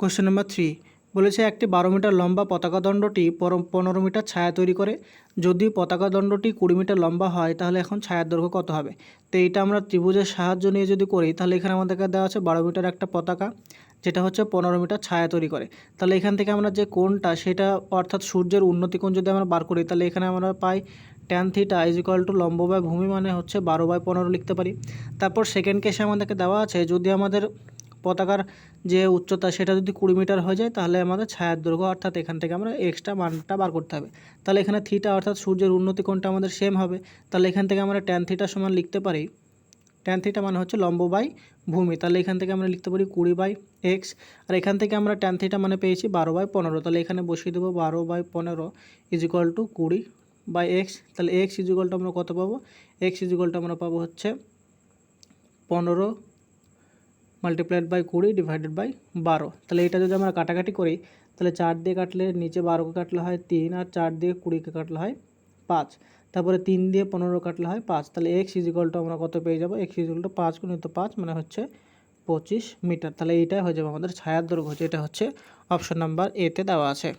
Question number three বলেছে একটি বারো মিটার লম্বা পতাকা দণ্ডটি পনেরো মিটার ছায়া তৈরি করে। যদি পতাকা দণ্ডটি কুড়ি মিটার লম্বা হয়, তাহলে এখন ছায়ার দৈর্ঘ্য কত হবে? তো এইটা আমরা ত্রিভুজের সাহায্য নিয়ে যদি করি, তাহলে এখানে আমাদেরকে দেওয়া আছে বারো মিটার একটা পতাকা, যেটা হচ্ছে পনেরো মিটার ছায়া তৈরি করে। তাহলে এখান থেকে আমরা যে কোণটা, সেটা অর্থাৎ সূর্যের উন্নতি কোণ যদি আমরা বার করি, তাহলে এখানে আমরা পাই tan theta is equal to লম্ব বাই ভূমি মানে হচ্ছে বারো বাই পনেরো লিখতে পারি। তারপর সেকেন্ড কেসে আমাদেরকে দেওয়া আছে, যদি আমাদের পতাকার যে উচ্চতা সেটা যদি কুড়ি মিটার হয়ে যায়, তাহলে আমাদের ছায়ার দৈর্ঘ্য অর্থাৎ এখান থেকে আমরা এক্সট্রা মানটা বার করতে হবে। তাহলে এখানে থিটা অর্থাৎ সূর্যের উন্নতি কোণটা আমাদের সেম হবে। তাহলে এখান থেকে আমরা ট্যান থিটা সমান লিখতে পারি। ট্যান থিটা মানে হচ্ছে লম্ব বাই ভূমি। তাহলে এখান থেকে আমরা লিখতে পারি কুড়ি বাই এক্স আর এখান থেকে আমরা ট্যান থিটা মানে পেয়েছি বারো বাই পনেরো। তাহলে এখানে বসিয়ে দেবো বারো বাই পনেরো ইজ ইকুয়াল টু কুড়ি বাই এক্স তাহলে এক্স ইজ ইকুয়াল টু আমরা কত পাবো? এক্স ইজ ইকুয়াল টু আমরা পাবো হচ্ছে পনেরো মাল্টিপ্লাইড বাই কুড়ি ডিভাইডেড বাই বারো। তাহলে এটা যদি আমরা কাটাকাটি করি, তাহলে চার দিয়ে কাটলে নিচে বারোকে কাটলে হয় তিন আর চার দিয়ে কুড়িকে কাটলে হয় পাঁচ। তারপরে তিন দিয়ে পনেরো কাটলে হয় পাঁচ। তাহলে এক্স ইজিকলটা আমরা কত পেয়ে যাব? এক্স ইজিকলটা পাঁচ গুণিত পাঁচ মানে হচ্ছে পঁচিশ মিটার। তাহলে এইটাই হয়ে যাবে আমাদের ছায়ার দৈর্ঘ্য, যেটা হচ্ছে অপশন নাম্বার এতে দেওয়া আছে।